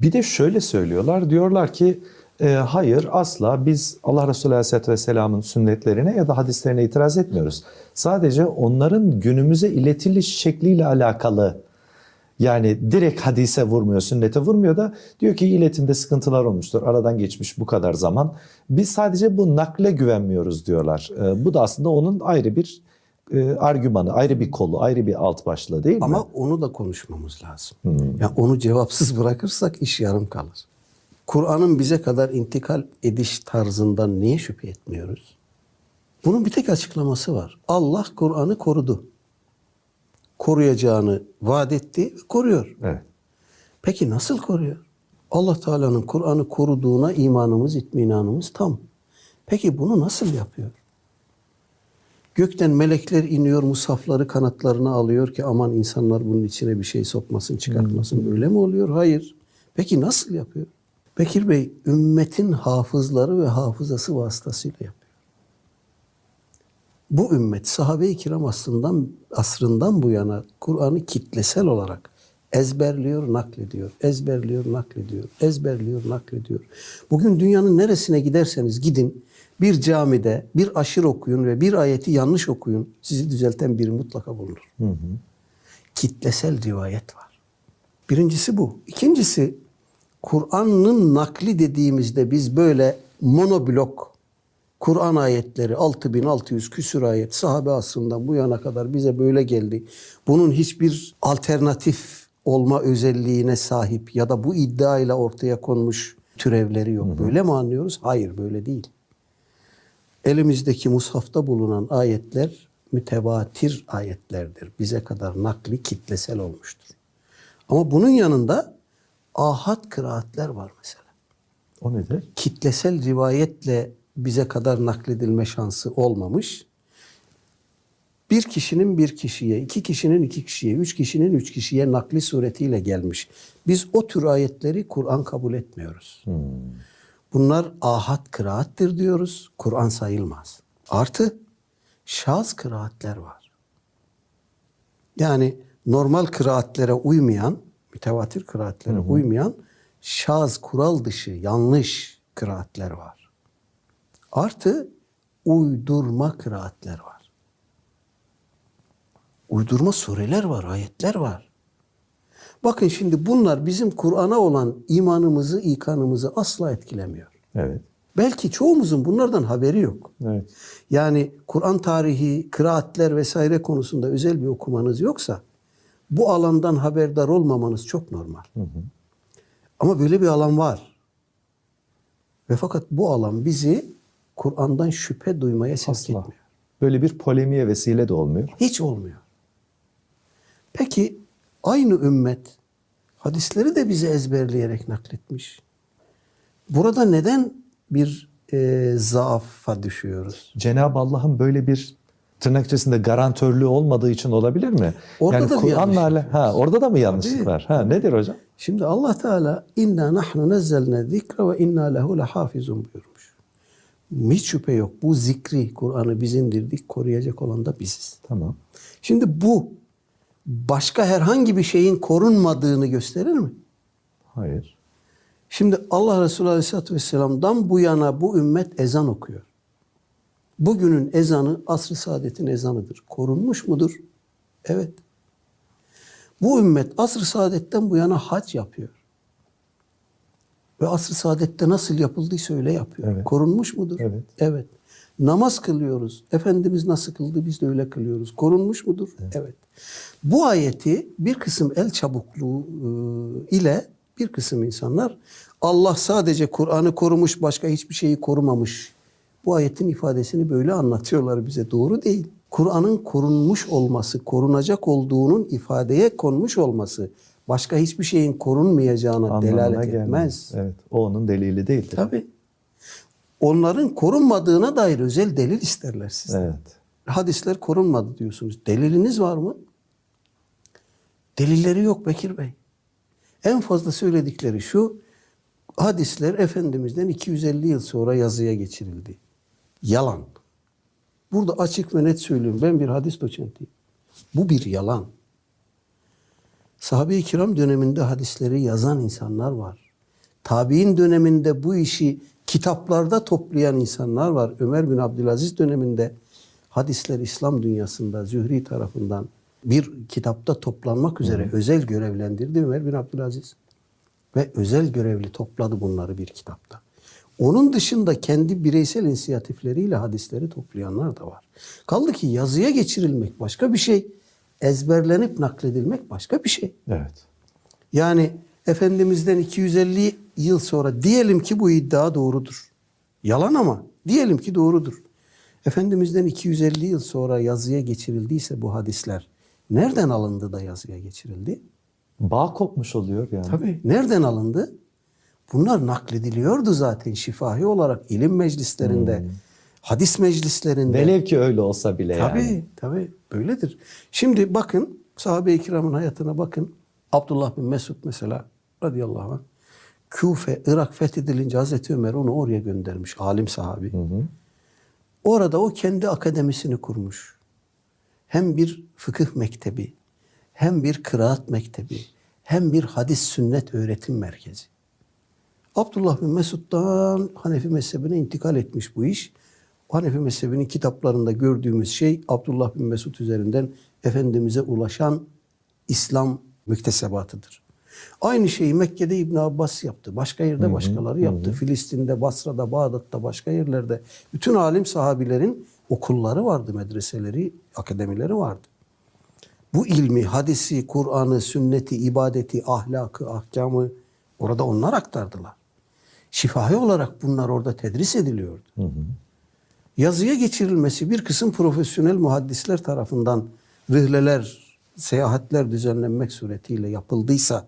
Bir de şöyle söylüyorlar. Diyorlar ki e, hayır asla biz Allah Resulü Aleyhisselatü Vesselam'ın sünnetlerine ya da hadislerine itiraz etmiyoruz. Sadece onların günümüze iletiliş şekliyle alakalı yani direkt hadise vurmuyor, sünnete vurmuyor da diyor ki iletimde sıkıntılar olmuştur. Aradan geçmiş bu kadar zaman. Biz sadece bu nakle güvenmiyoruz diyorlar. E, bu da aslında onun ayrı bir e, argümanı, ayrı bir kolu, ayrı bir alt başlığı değil Ama mi? onu da konuşmamız lazım. Yani onu cevapsız bırakırsak iş yarım kalır. Kur'an'ın bize kadar intikal ediş tarzından niye şüphe etmiyoruz? Bunun bir tek açıklaması var. Allah Kur'an'ı korudu. Koruyacağını vaat etti ve koruyor. Evet. Peki nasıl koruyor? Allah Teala'nın Kur'an'ı koruduğuna imanımız, itminanımız tam. Peki bunu nasıl yapıyor? Gökten melekler iniyor, musafları kanatlarına alıyor ki aman insanlar bunun içine bir şey sokmasın, çıkartmasın. Böyle mi oluyor? Hayır. Peki nasıl yapıyor? Bekir Bey, ümmetin hafızları ve hafızası vasıtasıyla yapıyor. Bu ümmet sahabe-i kiram aslından, asrından bu yana Kur'an'ı kitlesel olarak ezberliyor, naklediyor, ezberliyor, naklediyor, ezberliyor, naklediyor. Bugün dünyanın neresine giderseniz gidin, bir camide bir aşır okuyun ve bir ayeti yanlış okuyun, sizi düzelten biri mutlaka bulunur. Kitlesel rivayet var. Birincisi bu. İkincisi, Kur'an'ın nakli dediğimizde biz böyle monoblok Kur'an ayetleri 6600 küsür ayet sahabe asrından bu yana kadar bize böyle geldi. Bunun hiçbir alternatif olma özelliğine sahip ya da bu iddia ile ortaya konmuş türevleri yok. Böyle mi anlıyoruz? Hayır böyle değil. Elimizdeki mushafta bulunan ayetler mütevatir ayetlerdir. Bize kadar nakli kitlesel olmuştur. Ama bunun yanında ahad kıraatler var mesela O nedir? kitlesel rivayetle bize kadar nakledilme şansı olmamış. Bir kişinin bir kişiye, iki kişinin iki kişiye, üç kişinin üç kişiye nakli suretiyle gelmiş. Biz o tür ayetleri Kur'an kabul etmiyoruz. Bunlar ahad kıraattir diyoruz. Kur'an sayılmaz. Artı şaz kıraatler var. Yani normal kıraatlere uymayan, mütevatir kıraatlere uymayan şaz kural dışı yanlış kıraatler var. Artı uydurma kıraatler var. Uydurma sureler var, ayetler var. Bakın şimdi bunlar bizim Kur'an'a olan imanımızı, ikanımızı asla etkilemiyor. Evet. Belki çoğumuzun bunlardan haberi yok. Evet. Yani Kur'an tarihi, kıraatler vesaire konusunda özel bir okumanız yoksa bu alandan haberdar olmamanız çok normal. Ama böyle bir alan var. Ve fakat bu alan bizi Kur'an'dan şüphe duymaya sevk Asla. etmiyor. Böyle bir polemiğe vesile de olmuyor. Hiç olmuyor. Peki aynı ümmet hadisleri de bize ezberleyerek nakletmiş. Burada neden bir e, zaafa düşüyoruz? Cenab-ı Allah'ın böyle bir tırnak içerisinde garantörlüğü olmadığı için olabilir mi? Orada yani da Kur'an'la ha orada da mı yanlışlık var? Ha nedir hocam? Şimdi Allah Teala inna nahnu nazzalna zikra ve inna lehu lehafizun buyurmuş. Hiç şüphe yok. Bu zikri, Kur'an'ı biz indirdik, koruyacak olan da biziz. Tamam. Şimdi bu başka herhangi bir şeyin korunmadığını gösterir mi? Hayır. Şimdi Allah Resulü Aleyhisselatü Vesselam'dan bu yana bu ümmet ezan okuyor. Bugünün ezanı asr-ı saadetin ezanıdır. Korunmuş mudur? Evet. Bu ümmet asr-ı saadetten bu yana hac yapıyor. Ve asr-ı saadette nasıl yapıldıysa öyle yapıyor. Evet. Korunmuş mudur? Evet. Evet. Namaz kılıyoruz. Efendimiz nasıl kıldı biz de öyle kılıyoruz. Korunmuş mudur? Evet. Bu ayeti bir kısım el çabukluğu e, ile bir kısım insanlar Allah sadece Kur'an'ı korumuş başka hiçbir şeyi korumamış. Bu ayetin ifadesini böyle anlatıyorlar bize. Doğru değil. Kur'an'ın korunmuş olması, korunacak olduğunun ifadeye konmuş olması başka hiçbir şeyin korunmayacağına Anlamına delalet gelmez. etmez. Evet. O onun delili değildir. Tabii. Onların korunmadığına dair özel delil isterler sizden. Evet. Hadisler korunmadı diyorsunuz. Deliliniz var mı? Delilleri yok Bekir Bey. En fazla söyledikleri şu, hadisler Efendimiz'den 250 yıl sonra yazıya geçirildi. Yalan. Burada açık ve net söylüyorum. Ben bir hadis doçentiyim. Bu bir yalan. Sahabe-i kiram döneminde hadisleri yazan insanlar var. Tabi'in döneminde bu işi kitaplarda toplayan insanlar var. Ömer bin Abdülaziz döneminde hadisler İslam dünyasında Zühri tarafından bir kitapta toplanmak üzere özel görevlendirdi Ömer bin Abdülaziz. Ve özel görevli topladı bunları bir kitapta. Onun dışında kendi bireysel inisiyatifleriyle hadisleri toplayanlar da var. Kaldı ki yazıya geçirilmek başka bir şey, ezberlenip nakledilmek başka bir şey. Evet. Yani Efendimiz'den 250 yıl sonra diyelim ki bu iddia doğrudur. Yalan ama diyelim ki doğrudur. Efendimiz'den 250 yıl sonra yazıya geçirildiyse bu hadisler nereden alındı da yazıya geçirildi? Bağ kopmuş oluyor yani. Tabii. Nereden alındı? Bunlar naklediliyordu zaten şifahi olarak ilim meclislerinde, hadis meclislerinde. Velev ki öyle olsa bile Tabii, yani. tabii. Böyledir. Şimdi bakın sahabe-i kiramın hayatına bakın. Abdullah bin Mesud mesela radıyallahu anh. Küfe, Irak fethedilince Hazreti Ömer onu oraya göndermiş. Alim sahabi. Orada o kendi akademisini kurmuş. Hem bir fıkıh mektebi, hem bir kıraat mektebi, hem bir hadis sünnet öğretim merkezi. Abdullah bin Mesud'dan Hanefi mezhebine intikal etmiş bu iş. Hanefi mezhebinin kitaplarında gördüğümüz şey Abdullah bin Mesud üzerinden Efendimiz'e ulaşan İslam müktesebatıdır. Aynı şeyi Mekke'de İbn Abbas yaptı. Başka yerde başkaları yaptı. Filistin'de, Basra'da, Bağdat'ta, başka yerlerde. Bütün alim sahabilerin okulları vardı, medreseleri, akademileri vardı. Bu ilmi, hadisi, Kur'an'ı, sünneti, ibadeti, ahlakı, ahkamı orada onlar aktardılar. Şifahi olarak bunlar orada tedris ediliyordu. Yazıya geçirilmesi bir kısım profesyonel muhaddisler tarafından rihleler, seyahatler düzenlenmek suretiyle yapıldıysa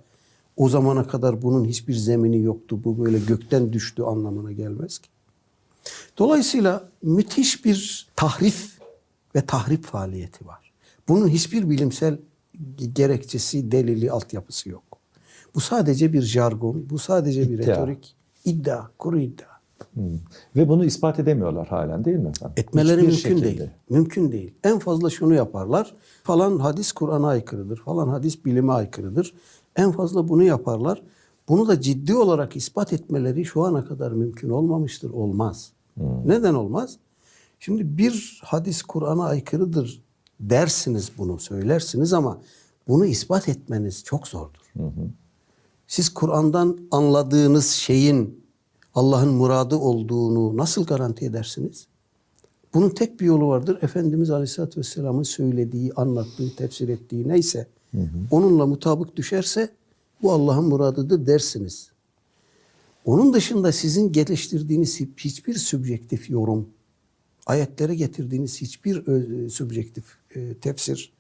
o zamana kadar bunun hiçbir zemini yoktu. Bu böyle gökten düştü anlamına gelmez ki. Dolayısıyla müthiş bir tahrif ve tahrip faaliyeti var. Bunun hiçbir bilimsel gerekçesi, delili, altyapısı yok. Bu sadece bir jargon, bu sadece bir İddia. retorik, iddia, kuru iddia. Hı. Ve bunu ispat edemiyorlar halen değil mi efendim? Etmeleri Hiçbir mümkün şekilde. değil. Mümkün değil. En fazla şunu yaparlar. Falan hadis Kur'an'a aykırıdır. Falan hadis bilime aykırıdır. En fazla bunu yaparlar. Bunu da ciddi olarak ispat etmeleri şu ana kadar mümkün olmamıştır. Olmaz. Neden olmaz? Şimdi bir hadis Kur'an'a aykırıdır dersiniz bunu, söylersiniz ama bunu ispat etmeniz çok zordur. Siz Kur'an'dan anladığınız şeyin Allah'ın muradı olduğunu nasıl garanti edersiniz? Bunun tek bir yolu vardır. Efendimiz Aleyhisselatü Vesselam'ın söylediği, anlattığı, tefsir ettiği neyse onunla mutabık düşerse bu Allah'ın muradıdır dersiniz. Onun dışında sizin geliştirdiğiniz hiçbir sübjektif yorum, ayetlere getirdiğiniz hiçbir ö- sübjektif e, tefsir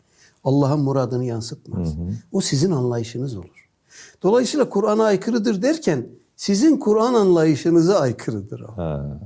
Allah'ın muradını yansıtmaz. O sizin anlayışınız olur. Dolayısıyla Kur'an'a aykırıdır derken sizin Kur'an anlayışınıza aykırıdır o. Ha.